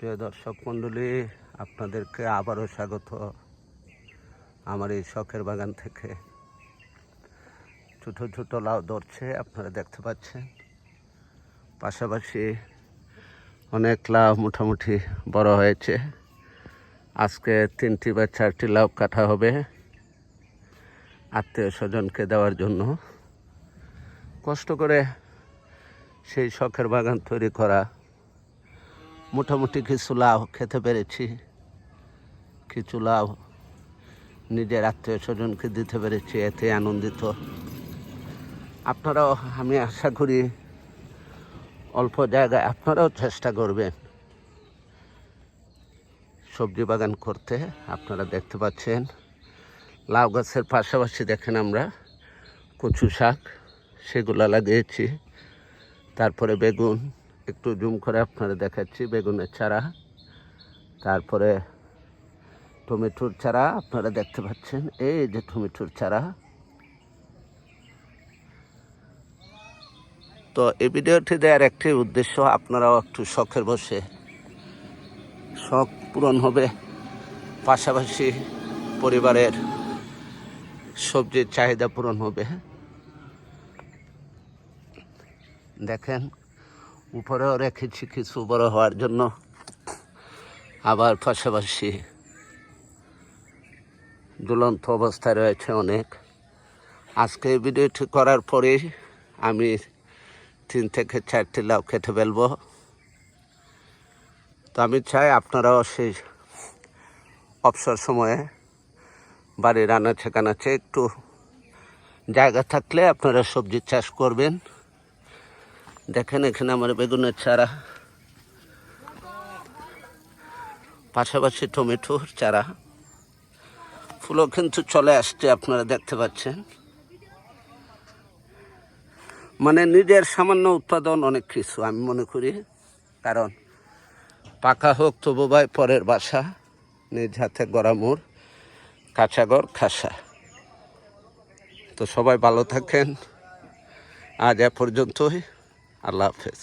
প্রিয় দর্শক মণ্ডলী আপনাদেরকে আবারও স্বাগত আমার এই শখের বাগান থেকে। ছোটো ছোটো লাউ ধরছে, আপনারা দেখতে পাচ্ছেন। পাশাপাশি অনেক লাউ মোটামুটি বড় হয়েছে। আজকে তিনটি বা চারটি লাউ কাটা হবে আত্মীয় স্বজনকে দেওয়ার জন্য। কষ্ট করে সেই শখের বাগান তৈরি করা মোটামুটি কিছু লাভ খেতে পেরেছি। কিছু লাভ নিজের আত্মীয় স্বজনকে দিতে পেরেছি, এতে আনন্দিত। আপনারাও, আমি আশা করি অল্প জায়গায় আপনারাও চেষ্টা করবেন সবজি বাগান করতে। আপনারা দেখতে পাচ্ছেন, লাউ গাছের পাশাপাশি দেখেন আমরা কচু শাক, সেগুলো লাগিয়েছি। তারপরে বেগুন একটু জুম করে আপনারা দেখাচ্ছি, বেগুনের চারা। তারপরে টমেটোর চারা, আপনারা দেখতে পাচ্ছেন, এই যে টমেটোর চারা। তো এই ভিডিওটি দেওয়ার একটি উদ্দেশ্য, আপনারাও একটু শখের বসে, শখ পূরণ হবে। পাশাপাশি পরিবারের সবজির চাহিদা পূরণ হবে। দেখেন উপরেও রেখেছি কিছু বড় হওয়ার জন্য। আবার পাশাপাশি ঝুলন্ত অবস্থায় রয়েছে অনেক। আজকে ভিডিওটি করার পরেই আমি তিন থেকে চারটি লাউ খেতে ফেলব। তো আমি চাই আপনারাও সেই অবসর সময়ে বাড়ির আনাচে কানাচে একটু জায়গা থাকলে আপনারা সবজির চাষ করবেন। দেখেন এখানে আমার বেগুনের চারা। পাশাপাশি টমেটোর চারা। ফুলও কিন্তু চলে আসছে, আপনারা দেখতে পাচ্ছেন। মানে নিজের সামান্য উৎপাদন অনেক কিছু, আমি মনে করি। কারণ পাকা হোক তবু ভাই, পরের বাসা। নিজ হাতে গড়ামুর কাঁচাগড় খাসা। তো সবাই ভালো থাকেন। আজ এ পর্যন্তই। আল্লাহ হাফেজ